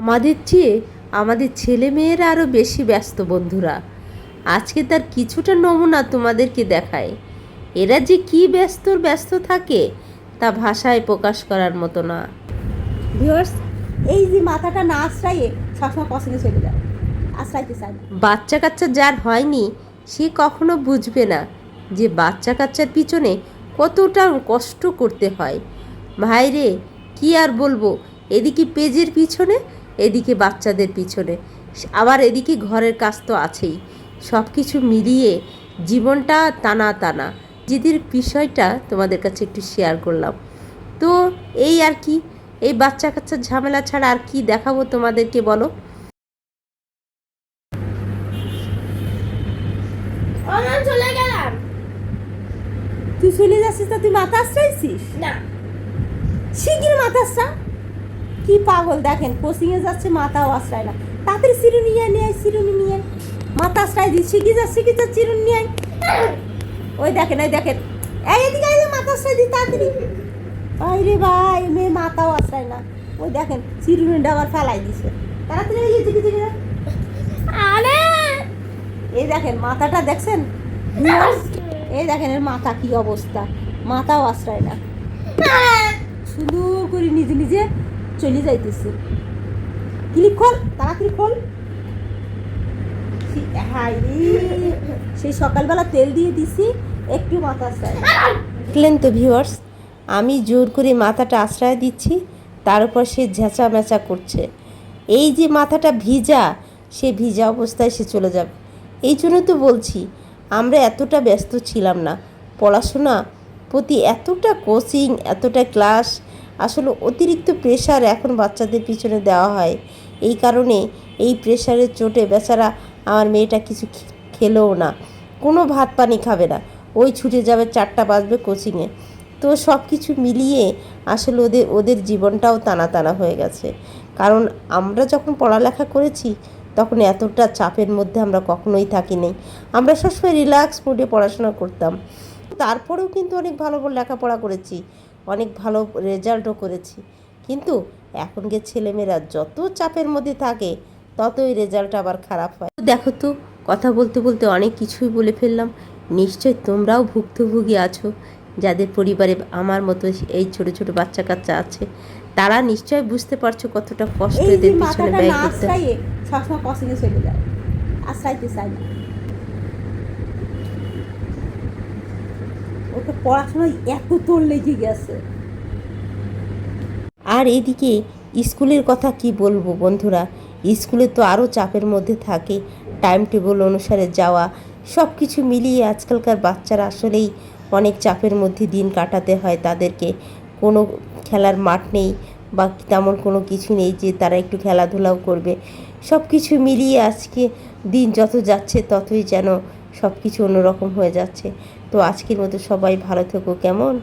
আমাদের চেয়ে আমাদের ছেলে মেয়েরা আরও বেশি ব্যস্ত বন্ধুরা। আজকে তার কিছুটা নমুনা তোমাদেরকে দেখায় এরা যে কি ব্যস্ত ব্যস্ত থাকে তা ভাষায় প্রকাশ করার মতো না। ভিউয়ার্স এই যে মাথাটা না আশ্রাইয়ে সবসময় পছন্দ চলে যায়। আশ্রাইতে চায় বাচ্চা কাচ্চা যার হয়নি সে কখনো বুঝবে না যে বাচ্চা কাচ্চার পিছনে কতটা কষ্ট করতে হয়। ভাইরে কি আর বলব? এদিকে পেজের পিছনে এদিকে বাচ্চাদের পিছনে। আবার এদিকে ঘরের কাজ তো আছেই। সব কিছু মিলিয়ে জীবনটা টানা টানা। জিদির বিষয়টা তোমাদের কাছে একটু শেয়ার করলাম। তো এই আর কি এই বাচ্চা কাচ্চার ঝামেলা ছাড়া আর কি দেখাবো তোমাদেরকে বলো? চলে গেলাম। তুই চলে যাচ্ছিস তা তুই মাথা আশ্রাইছিস না। শিগগির মাথা আশ্রা কি পাগল? দেখেন কোচিংয়ে যাচ্ছে মাথাও আশ্রয় না। তাড়াতাড়ি চিরুনি নিয়ে নিয়ে চিরুনি নিয়ে মাথা আশ্রায় দিই শিখি যা শিখি যা চিরুনি নিয়ে ওই দেখেন ওই দেখেন। এই এদিকে আয়, মাথা আশ্রয় দিই তাড়াতাড়ি। ভাই মেয়ে মাথাও আশ্রায় না। ওই দেখেন চিরুনিটা আবার ফেলাই দিছে। তাড়াতাড়ি এই যা। আরে! এই দেখেন মাথাটা দেখছেন? এই দেখেন এর মাথা কি অবস্থা। মাথাও আশ্রয় না। শুধু করে নিজে নিজে চলে যাইতেছে। ক্লিক খোল তাড়াতাড়ি খোল। সে- হায় সেই সকালবেলা তেল দিয়ে দিছি, একটু মাথা দেখলেন তো ভিউয়ার্স আমি জোর করে মাথাটা আশ্রয় দিচ্ছি, তার উপর সে ঝেঁচা মেচা করছে। এই যে মাথাটা ভিজা, সে ভিজা অবস্থায় সে চলে যাবে। এই জন্য তো বলছি, আমরা এতটা ব্যস্ত ছিলাম না। পড়াশোনা প্রতি এতটা কোচিং এতটা ক্লাস আসলে অতিরিক্ত প্রেশার এখন বাচ্চাদের পিছনে দেওয়া হয়। এই কারণে এই প্রেশারের চোটে বেচারা আমার মেয়েটা কিছু খেলোও না। কোনো ভাত পানি খাবে না। ওই ছুটে যাবে চারটা বাজবে কোচিংয়ে তো সব কিছু মিলিয়ে আসলে ওদের ওদের জীবনটাও টানা টানা হয়ে গেছে। কারণ আমরা যখন পড়ালেখা করেছি, তখন এতটা চাপের মধ্যে আমরা কখনোই থাকিনি। আমরা সবসময় রিল্যাক্স মুডে পড়াশোনা করতাম। তারপরেও কিন্তু অনেক ভালো ভালো লেখাপড়া করেছি। অনেক ভালো রেজাল্টও করেছি। কিন্তু এখনকার ছেলেমেয়েরা যত চাপের মধ্যে থাকে ততই রেজাল্ট আবার খারাপ হয়। দেখো তো কথা বলতে বলতে অনেক কিছুই বলে ফেললাম। নিশ্চয় তোমরাও ভুক্তভোগী আছো। যাদের পরিবারে আমার মতো এই ছোট ছোট বাচ্চা কাচ্চা আছে তারা নিশ্চয় বুঝতে পারছ কতটা কষ্ট এদের পিছনে ব্যয় করতে হয়। সবসময় পছন্দ চলে যায়। আশ্রাইতে চায় না। ওকে পড়াশোনায় এত তোর লেগে গেছে। আর এদিকে স্কুলের কথা কি বলব বন্ধুরা? স্কুলে তো আরও চাপের মধ্যে থাকে টাইম টেবিল অনুসারে যাওয়া সব কিছু মিলিয়ে আজকালকার বাচ্চারা আসলেই অনেক চাপের মধ্যে দিন কাটাতে হয় তাদেরকে। কোনো খেলার মাঠ নেই বা তেমন কোনো কিছু নেই যে তারা একটু খেলাধুলাও করবে। সব কিছু মিলিয়ে আজকে দিন যত যাচ্ছে ততই যেন সব কিছু অন্যরকম হয়ে যাচ্ছে। তো আজকের মতো সবাই ভালো থেকো কেমন?